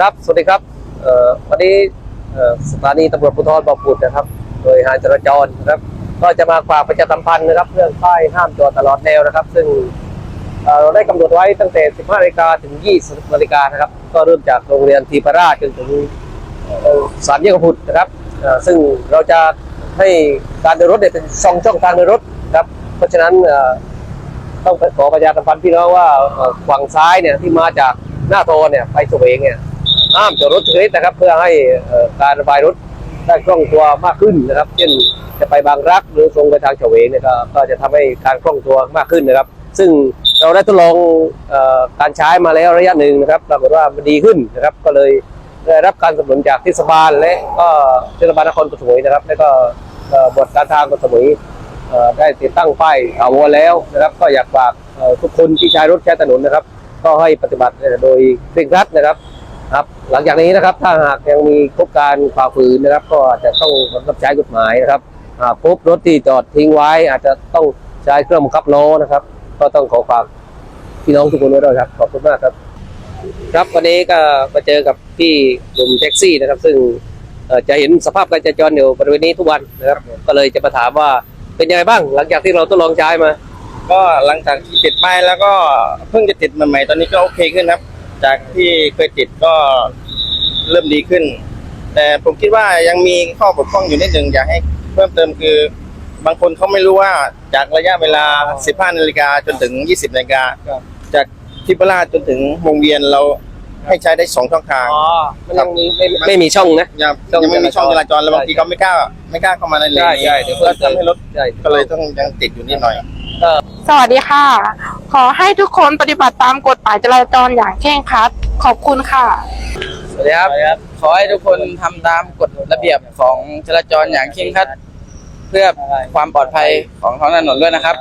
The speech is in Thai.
ครับ สวัสดีครับวันนี้สถานีตำรวจภูธรบ่อผุดนะครับ โดยหารจราจรนะครับ ก็จะมาฝากประชาสัมพันธ์นะครับ เรื่องป้ายห้ามจอดตลอดแนวนะครับ ซึ่งเราได้กำหนดไว้ตั้งแต่ 15นาฬิกาถึง 20นาฬิกานะครับ ก็เริ่มจากโรงเรียนทีปราชจนถึงสามแยกพุทธนะครับ ซึ่งเราจะให้การเดินรถเนี่ยเป็นช่องช่องทางเดินรถครับ เพราะฉะนั้นต้องขอประชาสัมพันธ์พี่น้องว่าฝั่งซ้ายเนี่ยที่มาจากหน้าโทเนี่ยไปเวงเนี่ย ห้ามจอดรถทุกนะครับ เพื่อให้การระบายรถได้คล่องตัวมากขึ้นนะครับ เช่นจะไปบางรักหรือตรงไปทางเฉวงเนี่ยก็ก็จะทำให้การคล่องตัวมากขึ้นนะครับ ซึ่งเราได้ทดลองอการใช้มาแล้วระยะหนึ่งนะครับปรากฏว่ามันดีขึ้นนะครับ ก็เลยได้รับการสนับสนุนจากเทศบาลและก็เทศบาลนครปฐมนะครับ และก็บทการทางกสมุยได้ติดตั้งป้ายถาวรแล้วนะครับ ก็อยากฝากทุกคนที่ใช้รถใช้ถนนนะครับ ก็ให้ปฏิบัติโดยเคร่งครัดนะครับ ครับ หลังจากนี้นะครับถ้าหากยังมีพบการฝ่าฝืนนะครับ ก็อาจจะต้องบังคับใช้กฎหมายนะครับอ่าพบรถที่จอดทิ้งไว้ อาจจะต้องใช้เครื่องบังคับล้อนะครับ ก็ต้องขอฝากพี่น้องทุกคนไว้ด้วยครับขอบคุณมากครับ ครับวันนี้ก็มาเจอกับพี่หนุ่มแท็กซี่นะครับ ซึ่งจะเห็นสภาพการจราจรอยู่บริเวณนี้ทุกวันนะครับ ก็เลยจะมาถามว่าเป็นยังไงบ้าง หลังจากที่เราทดลองใช้มา ก็หลังจากที่ติดป้ายแล้วก็เพิ่งจะติดใหม่ๆตอนนี้ก็โอเคขึ้นครับ จากที่เคยติดก็เริ่มดีขึ้น แต่ผมคิดว่ายังมีข้อบกพร่องอยู่นิดหนึ่งอยากให้เพิ่มเติมคือบางคนเขาไม่รู้ว่าจากระยะเวลา 15 นาฬิกาจนถึง 20 นาฬิกาครับ จากทิพราชจนถึงวงเวียนเราให้ใช้ได้สองช่องทางมันยังมีไม่ไม่มีช่องนะ ยังช่องยังไม่มีช่องจราจรแล้วใช่บางทีเขาไม่กล้า ไม่กล้าเข้ามาในเลนใช่นี้ใช่เดี๋ยวก็เพิ่มเติม ทำให้รถใช่ ก็เลยต้องยังติดอยู่นิดหน่อย สวัสดีค่ะ ขอให้ทุกคนปฏิบัติตามกฎหมายจราจรอย่างเคร่งครัด ขอบคุณค่ะ สวัสดีครับ ขอให้ทุกคนทำตามกฎระเบียบของจราจรอย่างเคร่งครัด เพื่อความปลอดภัยของท้องถนนด้วยนะครับ